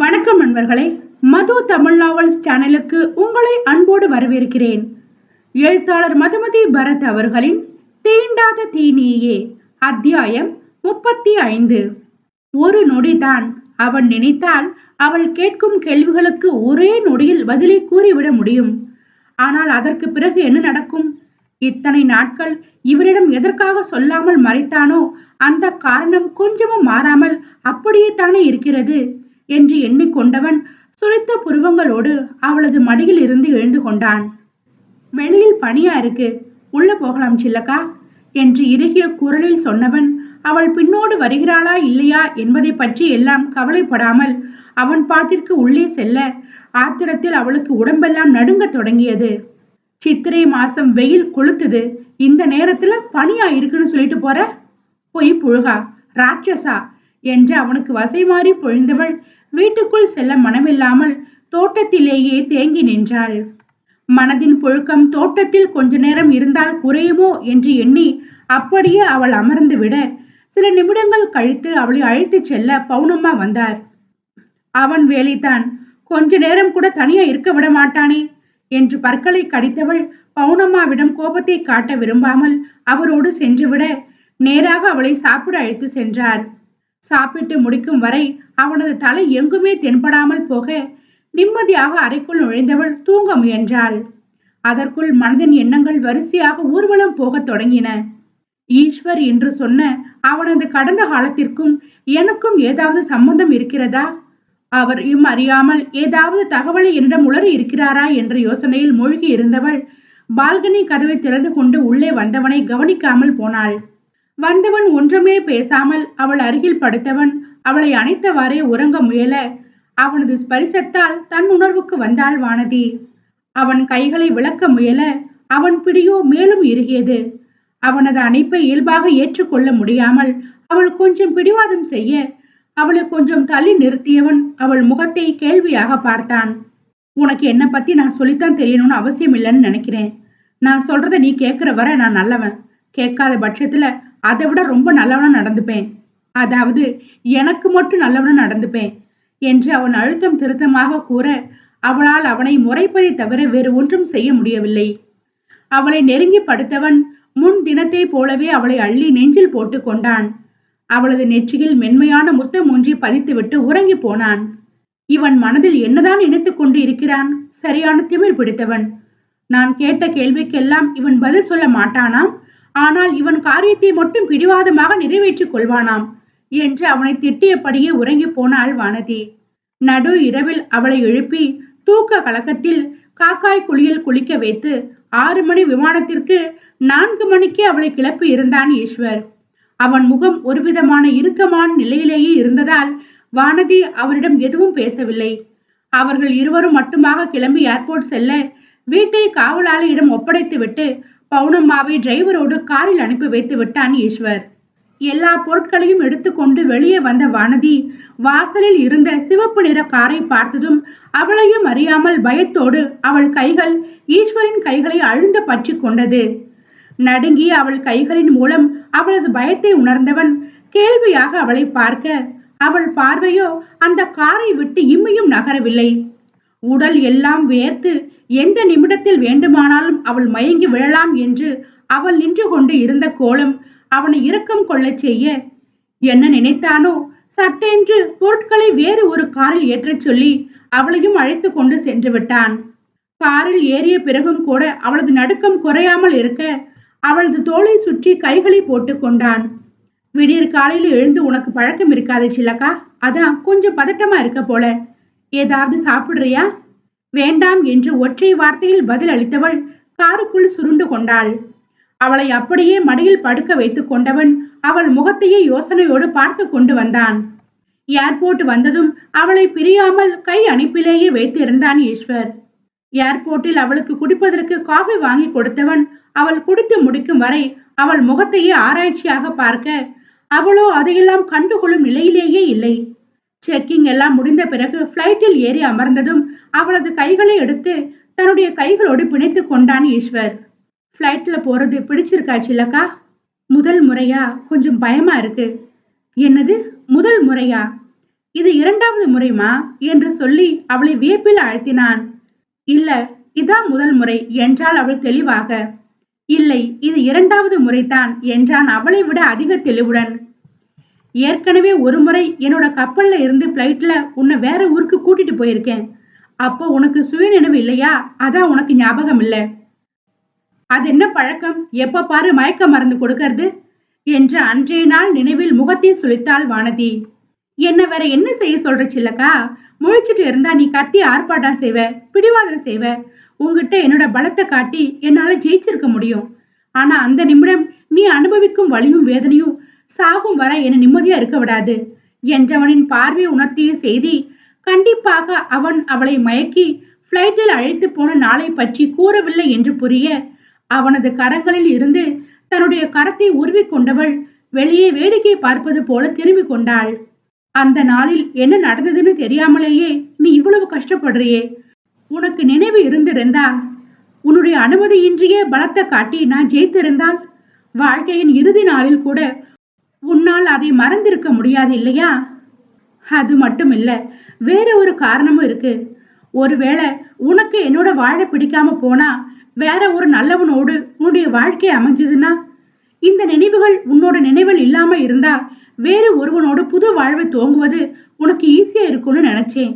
வணக்கம் நண்பர்களே. மது தமிழ் நாவல் சேனலுக்கு உங்களை அன்போடு வரவேற்கிறேன். எழுத்தாளர் மதுமதி பரத் அவர்களின் தீண்டாத தீனியே அத்தியாயம் முப்பத்தி ஐந்து. ஒரு நொடிதான் அவன் நினைத்தால் அவள் கேட்கும் கேள்விகளுக்கு ஒரே நொடியில் பதிலை கூறிவிட முடியும். ஆனால் அதற்கு பிறகு என்ன நடக்கும்? இத்தனை நாட்கள் இவரிடம் எதற்காக சொல்லாமல் மறைத்தானோ அந்த காரணம் கொஞ்சமும் மாறாமல் அப்படியே தானே இருக்கிறது. என்று எண்ணிக்கொண்டவன் சுழித்த புருவங்களோடு அவளது மடியில் இருந்து எழுந்து கொண்டான். வெளியில் பனியா இருக்கு உள்ள போகலாம் சில்லக்கா? என்று இறுகிய குரலில் சொன்னவன் அவள் பின்னோடு வருகிறாளா இல்லையா என்பதை பற்றி எல்லாம் கவலைப்படாமல் அவன் பாட்டிற்கு உள்ளே செல்ல ஆத்திரத்தில் அவளுக்கு உடம்பெல்லாம் நடுங்க தொடங்கியது. சித்திரை மாசம் வெயில் கொளுத்துது இந்த நேரத்துல பனியா இருக்குன்னு சொல்லிட்டு போற? பொய் புழுகா ராட்சசா என்று அவனுக்கு வசை மாறி பொழிந்தவள் வீட்டுக்குள் செல்ல மனமில்லாமல் தோட்டத்திலேயே தேங்கி நின்றாள். மனதின் புழுக்கம் தோட்டத்தில் கொஞ்ச நேரம் இருந்தால் குறையுமோ என்று எண்ணி அப்படியே அவள் அமர்ந்து விட சில நிமிடங்கள் கழித்து அவளை அழைத்துச் செல்ல பவுனம்மா வந்தார். அவன் வேலைதான். கொஞ்ச நேரம் கூட தனியா இருக்க விட மாட்டானே என்று பற்களை கடித்தவள் பவுனம்மாவிடம் கோபத்தை காட்ட விரும்பாமல் அவரோடு சென்றுவிட நேராக அவளை சாப்பிட அழைத்து சென்றார். சாப்பிட்டு முடிக்கும் வரை அவனது தலை எங்குமே தென்படாமல் போக நிம்மதியாக அறைக்குள் நுழைந்தவள் தூங்க முயன்றாள். அதற்குள் மனதின் எண்ணங்கள் வரிசையாக ஊர்வலம் போகத் தொடங்கின. ஈஸ்வர் என்று சொன்ன அவனது கடந்த காலத்திற்கும் எனக்கும் ஏதாவது சம்பந்தம் இருக்கிறதா? அவர் இம் அறியாமல் ஏதாவது தகவலை என்னிடம் உளறி இருக்கிறாரா என்ற யோசனையில் மூழ்கி இருந்தவள் பால்கனி கதவை திறந்து கொண்டு உள்ளே வந்தவனை கவனிக்காமல் போனாள். வந்தவன் ஒன்றுமே பேசாமல் அவள் அருகில் படுத்தவன் அவளை அணைத்தவாறே உறங்க முயல. அவனது ஸ்பரிசத்தால் தன் உணர்வுக்கு வந்தாள் வானதி. அவன் கைகளை விளக்க முயல அவன் பிடியோ மேலும் இறுகியது. அவனது அணைப்பை இயல்பாக ஏற்றுக்கொள்ள முடியாமல் அவள் கொஞ்சம் பிடிவாதம் செய்ய அவளை கொஞ்சம் தள்ளி நிறுத்தியவன் அவள் முகத்தை கேள்வியாக பார்த்தான். உனக்கு என்ன பத்தி நான் சொல்லித்தான் தெரியணும்னு அவசியம் இல்லைன்னு நினைக்கிறேன். நான் சொல்றத நீ கேட்கிற வர நான் நல்லவன். கேட்காத பட்சத்துல அதை விட ரொம்ப நல்லவனா நடந்துப்பேன். அதாவது எனக்கு மட்டும் நல்லவனா நடந்துப்பேன் என்று அவன் அழுத்தம் திருத்தமாக கூற அவளால் அவனை முறைப்பதை தவிர வேறு ஒன்றும் செய்ய முடியவில்லை. அவளை நெருங்கி படுத்தவன் முன் தினத்தை போலவே அவளை அள்ளி நெஞ்சில் போட்டு கொண்டான். அவளது நெற்றியில் மென்மையான முத்தம் ஒன்றி பதித்துவிட்டு உறங்கி போனான். இவன் மனதில் என்னதான் நினைத்துக் கொண்டு இருக்கிறான்? சரியான திமிர் பிடித்தவன். நான் கேட்ட கேள்விக்கெல்லாம் இவன் பதில் சொல்ல மாட்டானாம்? ஆனால் இவன் காரியத்தை மட்டும் பிடிவாதமாக நிறைவேற்றிக் கொள்வானாம் என்று அவனை திட்டியபடியே உறங்கி போனாள் வானதி. நடு இரவில் அவளை எழுப்பி தூக்க கலக்கத்தில் காக்காய் குளியில் குளிக்க வைத்து ஆறு மணி விமானத்திற்கு நான்கு மணிக்கே அவளை கிளப்பி இருந்தான் ஈஸ்வர். அவன் முகம் ஒருவிதமான இறுக்கமான நிலையிலேயே இருந்ததால் வானதி அவரிடம் எதுவும் பேசவில்லை. அவர்கள் இருவரும் மட்டுமாக கிளம்பி ஏர்போர்ட் செல்ல வீட்டை காவலாளியிடம் ஒப்படைத்துவிட்டு பவுனம்மாவை டிரைவரோடு காரில் அனுப்பி வைத்து விட்டான் ஈஸ்வர். எல்லா பொருட்களையும் எடுத்துக்கொண்டு வெளியே வந்த வானதி வாசலில் இருந்த சிவப்பு நிற காரை பார்த்ததும் அவளையும் அறியாமல் பயத்தோடு அவள் கைகள் ஈஸ்வரின் கைகளை அழுந்த பற்றி கொண்டது. நடுங்கி அவள் கைகளின் மூலம் அவளது பயத்தை உணர்ந்தவன் கேள்வியாக அவளை பார்க்க அவள் பார்வையோ அந்த காரை விட்டு இம்மையும் நகரவில்லை. உடல் எல்லாம் வேர்த்து எந்த நிமிடத்தில் வேண்டுமானாலும் அவள் மயங்கி விழலாம் என்று அவள் நின்று கொண்டு இருந்த கோலம் அவனை இரக்கம் கொள்ளச் செய்ய என்ன நினைத்தானோ? சட்டென்று பொருட்களை வேறு ஒரு காரில் ஏற்றச் சொல்லி அவளையும் அழைத்து கொண்டு சென்று விட்டான். காரில் ஏறிய பிறகும் கூட அவளது நடுக்கம் குறையாமல் இருக்க அவளது தோளை சுற்றி கைகளை போட்டு கொண்டான். விடியற் காலையில் எழுந்து உனக்கு பழக்கம் இருக்காது சில்லக்கா? அதான் கொஞ்சம் பதட்டமா இருக்க போல. ஏதாவது சாப்பிடுறியா? வேண்டாம் என்று ஒற்றை வார்த்தையில் பதில் அளித்தவள் காருக்குள் சுருண்டு கொண்டாள். அவளை அப்படியே மடியில் படுக்க வைத்துக் கொண்டவன் அவள் முகத்தையே யோசனையோடு பார்த்து கொண்டு வந்தான். ஏர்போர்ட் வந்ததும் அவளை பிரியாமல் கை அனுப்பிலேயே வைத்திருந்தான் ஈஸ்வர். ஏர்போர்ட்டில் அவளுக்கு குடிப்பதற்கு காஃபி வாங்கி கொடுத்தவன் அவள் குடித்து முடிக்கும் வரை அவள் முகத்தையே ஆராய்ச்சியாக பார்க்க அவளோ அதையெல்லாம் கண்டுகொள்ளும் நிலையிலேயே இல்லை. செக்கிங் எல்லாம் முடிந்த பிறகு ஃப்ளைட்டில் ஏறி அமர்ந்ததும் அவளது கைகளை எடுத்து தன்னுடைய கைகளோடு பிணைத்து கொண்டான் ஈஸ்வர். ஃப்ளைட்டில் போறது பிடிச்சிருக்கா சில்லக்கா முதல் முறையா? கொஞ்சம் பயமா இருக்கு. என்னது? முதல் முறையா? இது இரண்டாவது முறைமா என்று சொல்லி அவளை வியப்பில் அழுத்தினான். இல்ல இதான் முதல் முறை என்றாள் அவள் தெளிவாக. இல்லை இது இரண்டாவது முறைதான் என்றான் அவளை விட அதிக தெளிவுடன். ஏற்கனவே ஒரு முறை என்னோட கப்பலில் இருந்து ஃப்ளைட்டில் உன்னை வேற ஊருக்கு கூட்டிட்டு போயிருக்கேன். அப்போ உனக்கு சுயநினைவு இல்லையா? அதான் உனக்கு ஞாபகம் இல்லை. அது என்ன பழக்கம்? எப்ப பாரு மயக்க மருந்து கொடுக்கறது? என்று அன்றைய நாள் நினைவில் முகத்தை சுழித்தாள் வானதி. என்ன வேற என்ன செய்ய சொல்ற சில்லக்கா? முழிச்சிட்டு இருந்தா நீ கத்தி ஆர்ப்பாட்டம் செய்வ பிடிவாதம் செய்வ. உங்ககிட்ட என்னோட பலத்தை காட்டி என்னால ஜெயிச்சிருக்க முடியும். ஆனா அந்த நிமிடம் நீ அனுபவிக்கும் வலியும் வேதனையும் சாகும் வர என்னை நிம்மதியா இருக்க விடாது என்றவனின் பார்வை உணர்த்திய செய்தி கண்டிப்பாக அவன் அவளை மயக்கி பிளைட்டில் அழைத்து போன நாளை பற்றி கூறவில்லை என்று புரிய அவனது கரங்களில் இருந்து தன்னுடைய கரத்தை உருவி கொண்டவள் வெளியே வேடிக்கை பார்ப்பது போல திரும்பி கொண்டாள். அந்த நாளில் என்ன நடந்ததுன்னு தெரியாமலேயே நீ இவ்வளவு கஷ்டப்படுறியே. உனக்கு நினைவு இருந்திருந்தா உன்னுடைய அனுமதியின்றியே பலத்தை காட்டி நான் ஜெயித்திருந்தால் வாழ்க்கையின் இறுதி நாளில் கூட உன்னால் அதை மறந்திருக்க முடியாது இல்லையா? அது மட்டும் இல்ல வேற ஒரு காரணமும் இருக்கு. ஒருவேளை உனக்கு என்னோட வாழ பிடிக்காம போனா வேற ஒரு நல்லவனோடு உன்னுடைய வாழ்க்கை அமைஞ்சதுன்னா? இந்த நினைவுகள் உன்னோட நினைவில் இல்லாம இருந்தா வேறு ஒருவனோடு புது வாழ்வை துவங்குவது உனக்கு ஈஸியா இருக்கும்னு நினைச்சேன்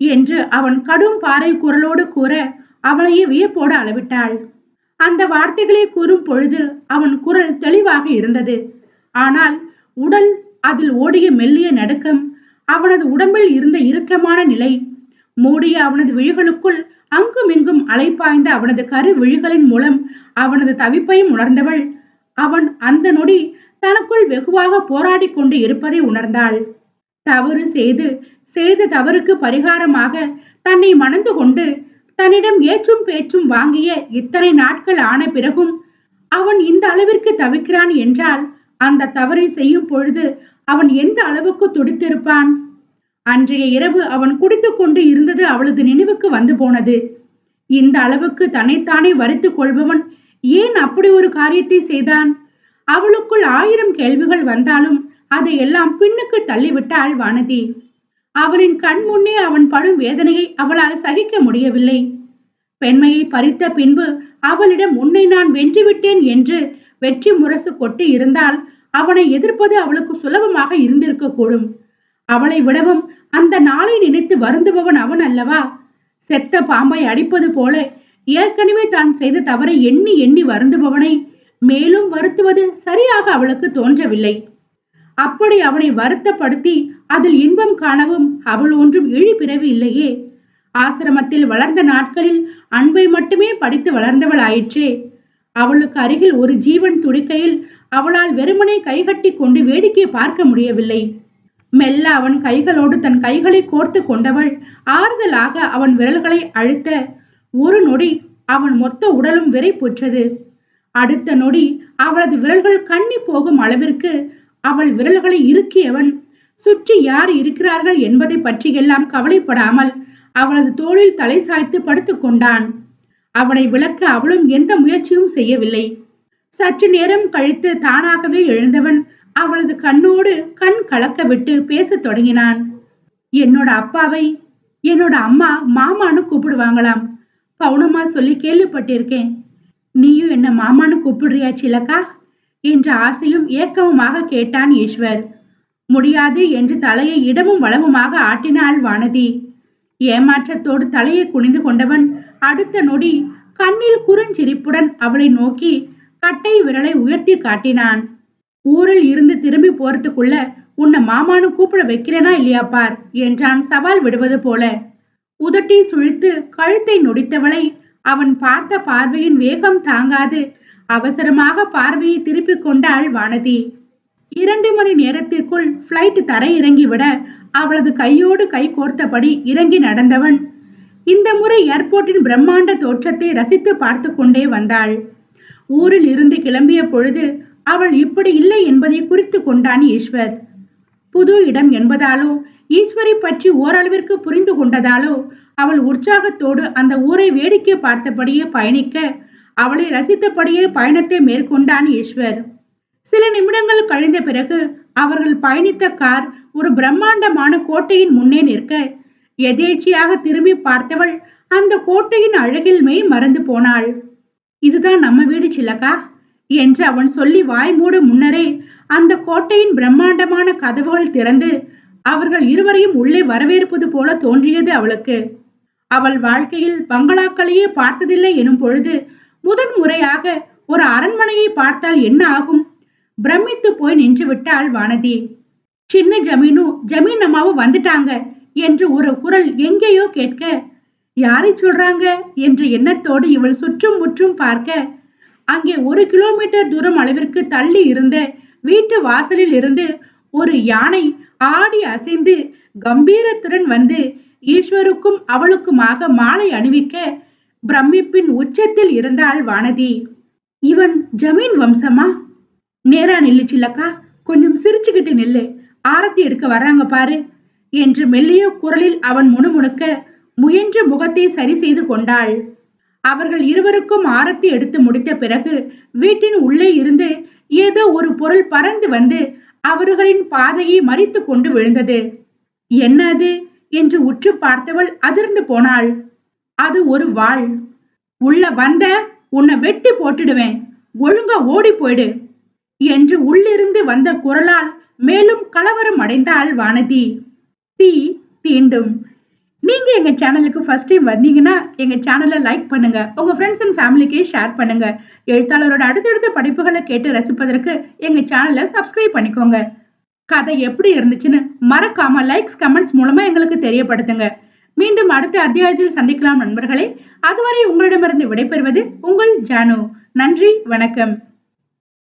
என்று அவன் கடும் பாறை குரலோடு கூற அவளையே வியப்போடு அளவிட்டாள். அந்த வார்த்தைகளை கூறும் பொழுது அவன் குரல் தெளிவாக இருந்தது. ஆனால் உடல் அதில் ஓடிய மெல்லிய நடுக்கம் அவனது உடம்பில் இருந்த இறுக்கமான நிலை மூடிய அவனது விழிகளுக்குள் அங்குமிங்கும் அலைப்பாய்ந்த அவனது கரு விழிகளின் மூலம் அவனது தவிப்பையும் உணர்ந்தவள். அவன் அந்த நொடி தனக்குள் வெகுவாக போராடி கொண்டு இருப்பதை உணர்ந்தாள். தவறு செய்து செய்த தவறுக்கு பரிகாரமாக தன்னை மணந்து கொண்டு தன்னிடம் ஏற்றும் பேச்சும் வாங்கிய இத்தனை நாட்கள் ஆன பிறகும் அவன் இந்த அளவிற்கு தவிக்கிறான் என்றால் அந்த தவறை செய்யும் பொழுது அவன் எந்த அளவுக்கு துடித்திருப்பான்? அன்றைய இரவு அவன் குடித்து கொண்டு இருந்தது அவளது நினைவுக்கு வந்து போனது. இந்த அளவுக்கு தன்னைத்தானே வரித்துக் கொள்பவன் ஏன் அப்படி ஒரு காரியத்தை செய்தான்? அவளுக்குள் ஆயிரம் கேள்விகள் வந்தாலும் அதையெல்லாம் பின்னுக்கு தள்ளிவிட்டாள் வானதி. அவளின் கண் முன்னே அவன் படும் வேதனையை அவளால் சகிக்க முடியவில்லை. பெண்மையை பறித்த பின்பு அவளிடம் உன்னை நான் வென்றுவிட்டேன் என்று வெற்றி முரசு கொட்டி இருந்தால் அவனை எதிர்ப்பது அவளுக்கு சுலபமாக இருந்திருக்க கூடும் அவளை விடவும் அந்த நாளை நினைத்து வருந்துபவன் அவன் அல்லவா? செத்த பாம்பை அடிப்பது போல ஏற்கனவே தான் செய்த தவறை எண்ணி எண்ணி வருந்துபவனை மேலும் வருத்துவது சரியாக அவளுக்கு தோன்றவில்லை. அப்படி அவனை வருத்தப்படுத்தி அதில் இன்பம் காணவும் அவள் ஒன்றும் இழி பிறவி இல்லையே. ஆசிரமத்தில் வளர்ந்த நாட்களில் அன்பை மட்டுமே படித்து வளர்ந்தவள் ஆயிற்றே அவளுக்கு அருகில் ஒரு ஜீவன் துடிக்கையில் அவளால் வெறுமனே கைகட்டி கொண்டு வேடிக்கை பார்க்க முடியவில்லை. மெல்ல அவன் கைகளோடு தன் கைகளை கோர்த்து கொண்டவள் ஆறுதலாக அவன் விரல்களை அழுத்த ஒரு நொடி அவன் மொத்த உடலும் விரைபுற்றது அடுத்த நொடி அவளது விரல்கள் கண்ணி போகும் அளவிற்கு அவள் விரல்களை இறுக்கியவன். சுற்றி யார் இருக்கிறார்கள் என்பதை பற்றியெல்லாம் கவலைப்படாமல் அவளது தோளில் தலை சாய்த்து படுத்துக்கொண்டான் அவனை விளக்க அவளும் எந்த முயற்சியும் செய்யவில்லை. சற்று நேரம் கழித்து தானாகவே எழுந்தவன் அவளது கண்ணோடு கண் கலக்க விட்டு பேசத் தொடங்கினான். என்னோட அப்பாவை என்னோட அம்மா மாமான்னு கூப்பிடுவாங்களாம். பவுனம்மா சொல்லி கேள்விப்பட்டிருக்கேன். நீயும் என்ன மாமான்னு கூப்பிடுறியா சிலக்கா? என்ற ஆசையும் ஏக்கமுமாக கேட்டான் ஈஸ்வர். முடியாது என்று தலையை இடமும் வளமுமாக ஆட்டினாள் வானதி. ஏமாற்றத்தோடு தலையை குனிந்து கொண்டவன் அடுத்த நொடி கண்ணில் குறுஞ்சிரிப்புடன் அவளை நோக்கி கட்டை விரலை உயர்த்தி காட்டினான். ஊரில் இருந்து திரும்பி போறதுக்குள்ள உன்னை மாமானு கூப்பிட வைக்கிறேனா இல்லையா பார் என்றான் சவால் விடுவது போல. உதட்டி சுழித்து கழுத்தை நொடித்தவளை அவன் பார்த்த பார்வையின் வேகம் தாங்காது அவசரமாக பார்வையை திருப்பிக் கொண்டாள் வானதி. இரண்டு மணி நேரத்திற்குள் பிளைட் தரையிறங்கிவிட அவளது கையோடு கை கோர்த்தபடி இறங்கி நடந்தவன் இந்த முறை ஏர்போர்ட்டின் பிரம்மாண்ட தோற்றத்தை ரசித்து பார்த்து கொண்டே வந்தாள். ஊரில் இருந்து கிளம்பிய பொழுது அவள் இப்படி இல்லை என்பதை குறித்து கொண்டான் ஈஸ்வர். புது இடம் என்பதாலோ ஈஸ்வரை பற்றி ஓரளவிற்கு புரிந்து கொண்டதாலோ அவள் உற்சாகத்தோடு அந்த ஊரை வேடிக்கை பார்த்தபடியே பயணிக்க அவளை ரசித்தபடியே பயணத்தை மேற்கொண்டான் ஈஸ்வர். சில நிமிடங்கள் கழிந்த பிறகு அவர்கள் பயணித்த கார் ஒரு பிரம்மாண்டமான கோட்டையின் முன்னே நிற்க எதேச்சியாக திரும்பி பார்த்தவள் அந்த கோட்டையின் அழகில் மறந்து போனாள். இதுதான் நம்ம வீடு சிலக்கா என்று அவன் சொல்லி வாய் மூட முன்னரே அந்த கோட்டையின் பிரம்மாண்டமான கதவுகள் திறந்து அவர்கள் இருவரையும் உள்ளே வரவேற்பது போல தோன்றியது அவளுக்கு. அவள் வாழ்க்கையில் பங்களாக்களையே பார்த்ததில்லை எனும் பொழுது முதன் முறையாக ஒரு அரண்மனையை பார்த்தால் என்ன ஆகும்? பிரமித்து போய் நின்று விட்டாள் வானதி. சின்ன ஜமீனு ஜமீன் அம்மாவும் வந்துட்டாங்க. என்று ஒரு குரல் எங்கேயோ கேட்க யாரை சொல்றாங்க? என்ற எண்ணத்தோடு இவள் சுற்றும் முற்றும் பார்க்க அங்கே ஒரு கிலோமீட்டர் தூரம் அளவிற்கு தள்ளி இருந்த வீட்டு வாசலில் இருந்து ஒரு யானை ஆடி அசைந்து கம்பீரத்துடன் வந்து ஈஸ்வருக்கும் அவளுக்குமாக மாலை அணிவிக்க பிரமிப்பின் உச்சத்தில் இருந்தாள் வானதி. இவன் ஜமீன் வம்சமா? நேரா நில்லுச்சில்லக்கா கொஞ்சம் சிரிச்சுக்கிட்டு நில்லு. ஆரத்தி எடுக்க வர்றாங்க பாரு. என்று மெல்லிய குரலில் அவன் முணுமுணுக்க முயன்று முகத்தை சரி செய்து கொண்டாள். அவர்கள் இருவருக்கும் ஆரத்தி எடுத்து முடித்த பிறகு வீட்டின் உள்ளே இருந்து ஏதோ ஒரு பொருள் பறந்து வந்து அவர்களின் பாதையை மறித்து கொண்டு விழுந்தது. என்ன அது? என்று உற்று பார்த்தவள் அதிர்ந்து போனாள். அது ஒரு வாள். உள்ள வந்த உன்னை வெட்டி போட்டுடுவேன். ஒழுங்கா ஓடி போயிடு என்று உள்ளிருந்து வந்த குரலால் மேலும் கலவரம் அடைந்தாள் வானதி. தீ தீண்டும் நீங்க எங்க சேனலுக்கு ஃபர்ஸ்ட் டைம் வந்தீங்கன்னா எங்க சேனலை லைக் பண்ணுங்க. உங்க ஃப்ரெண்ட்ஸ் அண்ட் ஃபேமிலிக்கே ஷேர் பண்ணுங்க. எழுத்தாளரோட அடுத்தடுத்த படைப்புகளை கேட்டு ரசிப்பதற்கு எங்க சேனலை சப்ஸ்கிரைப் பண்ணிக்கோங்க. கதை எப்படி இருந்துச்சுன்னு மறக்காம லைக்ஸ் கமெண்ட்ஸ் மூலமா எங்களுக்கு தெரியப்படுத்துங்க. மீண்டும் அடுத்த அத்தியாயத்தில் சந்திக்கலாம் நண்பர்களே. அதுவரை உங்களிடமிருந்து விடைபெறுவது உங்கள் ஜானு. நன்றி வணக்கம்.